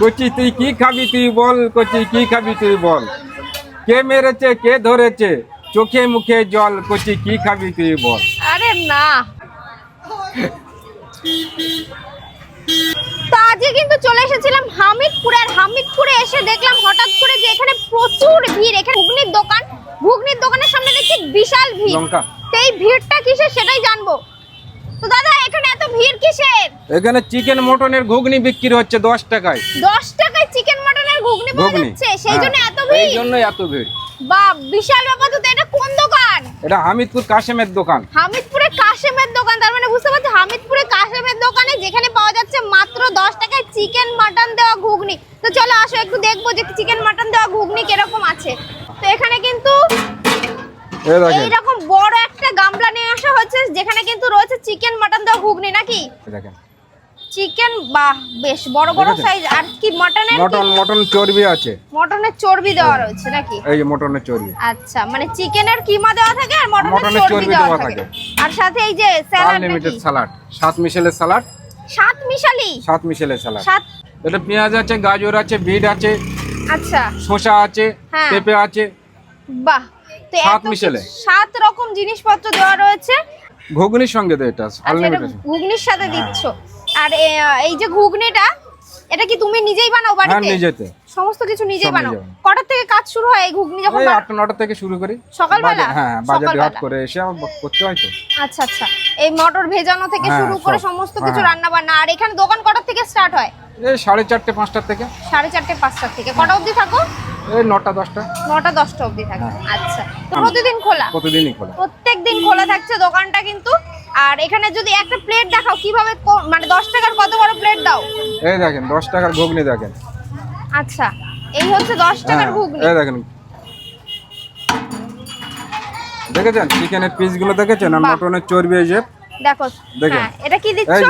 কচি তুই কি খাবি তুই বল কচি কি খাবি তুই বল। কে মেরেছে কে ধরেছে? চোখে মুখে জল কচি কি খাবি তুই বল। আরে না। তো আজকে কিন্তু চলে এসেছিলাম হামিদপুরে আর হামিদপুরে এসে দেখলাম হঠাৎ করে যে এখানে প্রচুর ভিড়। এখানে ঘুগনির দোকান ঘুগনির দোকানের সামনে দেখছি বিশাল ভিড়। এই ভিড়টা কিসের সেটাই জানব। তো দাদা এখানে এত ভিড় কিসের? এখানে চিকেন মটনের ঘুগনি বিক্রি হচ্ছে দশ টাকায়। দশ টাকায় চিকেন মটনের ঘুগনি পাওয়া ঘুগনি। যাচ্ছে? সেই জন্য হ্যাঁ, এত এই ভিড় জন্য এত ভিড়। বা বিশাল ব্যাপার তো এটা কোন দোকান? এটা হামিদপুর কাশেমের দোকান। হামিদপুরে কাশেমের দোকান তার মানে বুঝতে পারছ হামিদপুরে কাশেমের দোকানে যেখানে পাওয়া যাচ্ছে মাত্র দশ টাকায় চিকেন মাটন দেওয়া ঘুগনি। তো চলো আসো একটু দেখব যে চিকেন মাটন দেওয়া ঘুগনি কীরকম আছে। তো এখানে কিন্তু এই এইরকম বড় একটা গামলা নিয়ে আসা হচ্ছে যেখানে কিন্তু রয়েছে চিকেন মাটন দেওয়া ঘুগনি নাকি? দেখেন। চিকেন বাহ বেশ বড় বড় সাইজ আর কি মটনের মটন মটন চর্বি আছে। মটনের চর্বি দেওয়া রয়েছে নাকি? এই যে মটনের চর্বি। আচ্ছা মানে চিকেনের কিমা দেওয়া থাকে আর মটনের চর্বি দেওয়া থাকে। আর সাথে এই যে স্যালাড আনলিমিটেড নাকি সালাড সাত মিশেলের সালাড সাত মিশালি? সাত মিশেলের সালাড সাত এটা পেঁয়াজ আছে গাজর আছে বিট আছে আচ্ছা। শসা আছে হ্যাঁ। পেঁপে আছে। বাহ তো সাত সাত রকম জিনিসপত্র দেওয়া রয়েছে। ঘুগনির সঙ্গে তো এটা আচ্ছা ঘুগনির সাথে হ্যাঁ। দিচ্ছ। আর এই যে ঘুগনিটা এটা কি তুমি নিজেই বানাও হ্যাঁ নিজেতে। সমস্ত কিছু নিজেই বানাও। কটার থেকে কাজ শুরু হয় এই ঘুগনি যখন ওই বান- আটটা নটা থেকে শুরু করি। সকালবেলা? হ্যাঁ বাজার। ঘাট করে এসে করতে হয় তো। আচ্ছা আচ্ছা। এই মটর ভেজানো থেকে হ্যাঁ, শুরু করে সমস্ত কিছু হ্যাঁ। রান্না বান্না। আর এখানে দোকান কটার থেকে স্টার্ট হয়? এই সাড়ে চারটে পাঁচটার থেকে। সাড়ে চারটে পাঁচটার থেকে। কটা অবধি থাকো? নটা দশটা। নটা দশটা অবধি থাকে হ্যাঁ। আচ্ছা। তো প্রতিদিন খোলা? প্রতিদিনই খোলা। প্রত্যেক দিন খোলা থাকছে দোকানটা কিন্তু। আর এখানে যদি একটা প্লেট দেখাও কীভাবে মানে দশ টাকার কত বড় প্লেট দাও? এই দেখেন দশ টাকার ঘুগনি দেখেন। আচ্ছা এই হচ্ছে দশ টাকার হ্যাঁ, ঘুগনি। এই দেখেন। দেখেছেন? চিকেনের পিসগুলো দেখেছেন? আর। মটনের চর্বি এই যে? দেখো দেখেন। হ্যাঁ এটা কি দিচ্ছ?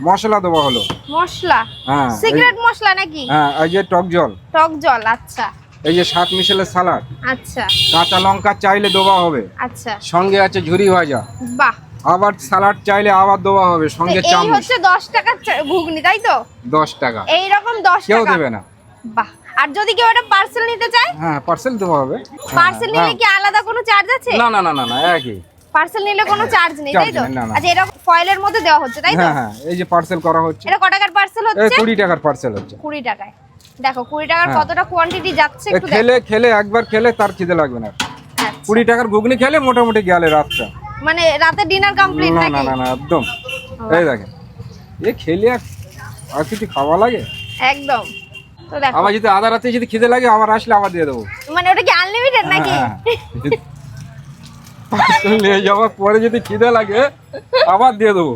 মশলা দেওয়া হলো। মশলা? হ্যাঁ সিগারেট মশলা নাকি? হ্যাঁ এই যে টক জল। টক জল আচ্ছা। এই যে সাত মিশেলের সালাড আচ্ছা। কাঁচা লঙ্কা চাইলে দেওয়া হবে। আচ্ছা। সঙ্গে আছে ঝুরি ভাজা। বাহ। আবার সালাড চাইলে আবার দেওয়া হবে সঙ্গে এই হচ্ছে দশ টাকা চা- ঘুগনি তাই তো? দশ টাকা। এই রকম দশ কেউ দেবে না। বাহ। আর যদি কেউ এটা পার্সেল নিতে চায়? হ্যাঁ পার্সেল দেওয়া হবে। হ্যাঁ, পার্সেল নিলে হ্যাঁ। কি আলাদা কোনো চার্জ আছে? না না না না না একই। পার্সেল নিলে কোনো চার্জ নেই তাই তো। আচ্ছা এরকম ফয়েলের মধ্যে দেওয়া হচ্ছে তাই তো? হ্যাঁ হ্যাঁ এই যে পার্সেল করা হচ্ছে। এটা ক টাকার পার্সেল হচ্ছে? কুড়ি টাকার পার্সেল হচ্ছে। কুড়ি টাকায়। দেখো কুড়ি টাকার হ্যাঁ। কতটা কোয়ান্টিটি যাচ্ছে একটু দেখো। খেলে খেলে একবার খেলে তার খিদে লাগবে না। আচ্ছা। কুড়ি টাকার ঘুগনি খেলে মোটামুটি গেলে রাতটা। মানে রাতে ডিনার কমপ্লিট না না না না একদম। এই দেখেন। এ খেলে আর কিছু খাওয়া লাগে? একদম। তো দেখো। আবার যদি আধা রাতে যদি খিদে লাগে আবার আসলে আবার দিয়ে দেবো। মানে ওটা কি আনলিমিটেড নাকি? হ্যাঁ, নিয়ে যাওয়ার পরে যদি খিদে লাগে আবার দিয়ে দেবো।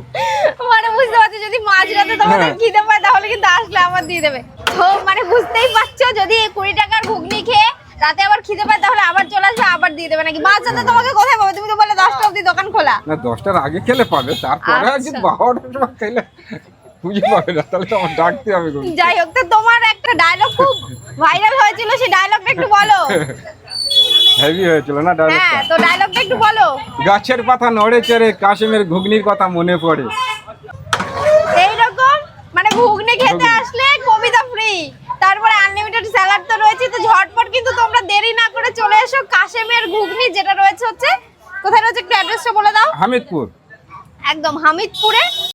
মানে বুঝতে পারছ যদি মাঝরাতে তোমাদের হ্যাঁ। খিদে পায় তাহলে কিন্তু আসলে আবার দিয়ে দেবে। তো মানে বুঝতেই পারছ যদি কুড়ি টাকার ঘুগনি খেয়ে রাতে আবার খিদে পায় তাহলে আবার চলে আসবে আবার দিয়ে দেবে নাকি? মাঝরাতে তোমাকে কোথায় পাবে? তুমি তো বলে দশটা অবধি দোকান খোলা। না দশটার আগে খেলে পাবে তারপরে যদি আচ্ছা। বারোটার সময় খেলে খুঁজে পাবে না তাহলে তো আমার ডাকতে হবে যাই হোক তো তোমার একটা ডায়লগ খুব ভাইরাল হয়েছিল সেই ডায়লগটা একটু বলো। হেভি হয়েছিল না হ্যাঁ তো ডায়লগটা একটু বলো। গাছের পাতা নড়ে চড়ে কাশিমের ঘুগনির কথা মনে পড়ে। এইরকম? মানে ঘুগনি খেতে। আসলে কবিতা ফ্রি তারপরে আনলিমিটেড স্যালাড তো রয়েছে তো ঝটপট কিন্তু তোমরা দেরি না করে চলে এসো কাশেমের ঘুগনি যেটা রয়েছে হচ্ছে কোথায় রয়েছে একটু অ্যাড্রেসটা বলে দাও। হামিদপুর। একদম হামিদপুরে।